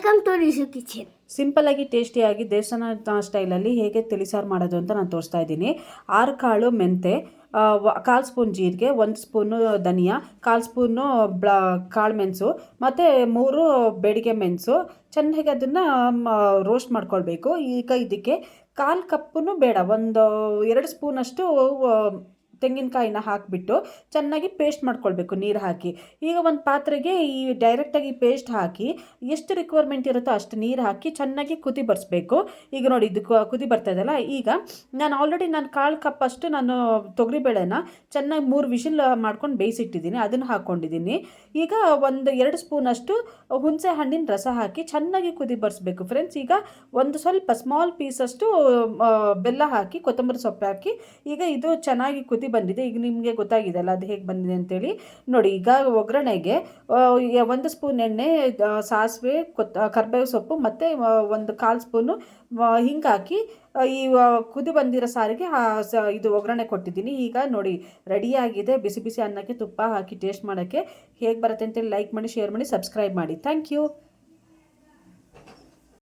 Welcome to ರಿಷು kitchen. ಸಿಂಪಲ್ಲಾಗಿ ಟೇಸ್ಟಿಯಾಗಿ ದೇವಸ್ಥಾನ ಸ್ಟೈಲಲ್ಲಿ ಹೇಗೆ ತಿಳಿಸಾರು ಮಾಡೋದು ಅಂತ ನಾನು ತೋರಿಸ್ತಾ ಇದ್ದೀನಿ. ಆರು ಕಾಳು ಮೆಂತೆ ಕಾಲು ಸ್ಪೂನ್ ಜೀರಿಗೆ, ಒಂದು ಸ್ಪೂನು ಧನಿಯಾ, ಕಾಲು ಸ್ಪೂನು ಬ್ಲ, ಕಾಳು ಮೆಣಸು, ಮತ್ತು ಮೂರು ಬೇಡಿಗೆ ಮೆಣಸು. ಚೆನ್ನಾಗಿ ಅದನ್ನು ರೋಸ್ಟ್ ಮಾಡ್ಕೊಳ್ಬೇಕು. ಈಗ ಇದಕ್ಕೆ ಕಾಲು ಕಪ್ಪು ಬೇಡ, ಒಂದು ಎರಡು ಸ್ಪೂನಷ್ಟು ತೆಂಗಿನಕಾಯಿನ ಹಾಕಿಬಿಟ್ಟು ಚೆನ್ನಾಗಿ ಪೇಸ್ಟ್ ಮಾಡ್ಕೊಳ್ಬೇಕು ನೀರು ಹಾಕಿ. ಈಗ ಒಂದು ಪಾತ್ರೆಗೆ ಈ ಡೈರೆಕ್ಟಾಗಿ ಪೇಸ್ಟ್ ಹಾಕಿ ಎಷ್ಟು ರಿಕ್ವೈರ್ಮೆಂಟ್ ಇರುತ್ತೋ ಅಷ್ಟು ನೀರು ಹಾಕಿ ಚೆನ್ನಾಗಿ ಕುದಿ ಬರ್ಸ್ಬೇಕು. ಈಗ ನೋಡಿ ಇದು ಕುದಿ ಬರ್ತಾ ಇದೆಯಲ್ಲ, ಈಗ ನಾನು ಆಲ್ರೆಡಿ ನಾನು ಕಾಳು ಕಪ್ ಅಷ್ಟು ನಾನು ತೊಗರಿಬೇಳೆನ ಚೆನ್ನಾಗಿ ಮೂರು ವಿಷಲ್ ಮಾಡ್ಕೊಂಡು ಬೇಯಿಸಿಟ್ಟಿದ್ದೀನಿ, ಅದನ್ನು ಹಾಕ್ಕೊಂಡಿದ್ದೀನಿ ಈಗ ಒಂದು ಎರಡು ಸ್ಪೂನಷ್ಟು ಹುಣಸೆ ಹಣ್ಣಿನ ರಸ ಹಾಕಿ ಚೆನ್ನಾಗಿ ಕುದಿ ಬರ್ಸ್ಬೇಕು. ಫ್ರೆಂಡ್ಸ್ ಈಗ ಒಂದು ಸ್ವಲ್ಪ ಸ್ಮಾಲ್ ಪೀಸಷ್ಟು ಬೆಲ್ಲ ಹಾಕಿ, ಕೊತ್ತಂಬರಿ ಸೊಪ್ಪು ಹಾಕಿ, ಈಗ ಇದು ಚೆನ್ನಾಗಿ ಕುದಿ ಬಂದಿದೆ, ಈಗ ನಿಮಗೆ ಗೊತ್ತಾಗಿದೆ ಅಲ್ಲ, ಅದು ಹೇಗೆ ಬಂದಿದೆ ಅಂತೇಳಿ. ನೋಡಿ, ಈಗ ಒಗ್ಗರಣೆಗೆ ಒಂದು ಸ್ಪೂನ್ ಎಣ್ಣೆ ಸಾಸಿವೆ ಕೊತ್ ಕರ್ಬೇವು ಸೊಪ್ಪು ಮತ್ತು ಒಂದು ಕಾಲು ಸ್ಪೂನು ಹಿಂಗೆ ಹಾಕಿ ಈ ಕುದಿ ಬಂದಿರೋ ಸಾರಿಗೆ ಇದು ಒಗ್ಗರಣೆ ಕೊಟ್ಟಿದ್ದೀನಿ. ಈಗ ನೋಡಿ ರೆಡಿಯಾಗಿದೆ ಬಿಸಿ ಬಿಸಿ ಅನ್ನಕ್ಕೆ ತುಪ್ಪ ಹಾಕಿ ಟೇಸ್ಟ್ ಮಾಡೋಕ್ಕೆ. ಹೇಗೆ ಬರುತ್ತೆ ಅಂತೇಳಿ ಲೈಕ್ ಮಾಡಿ ಶೇರ್ ಮಾಡಿ ಸಬ್ಸ್ಕ್ರೈಬ್ ಮಾಡಿ. Thank you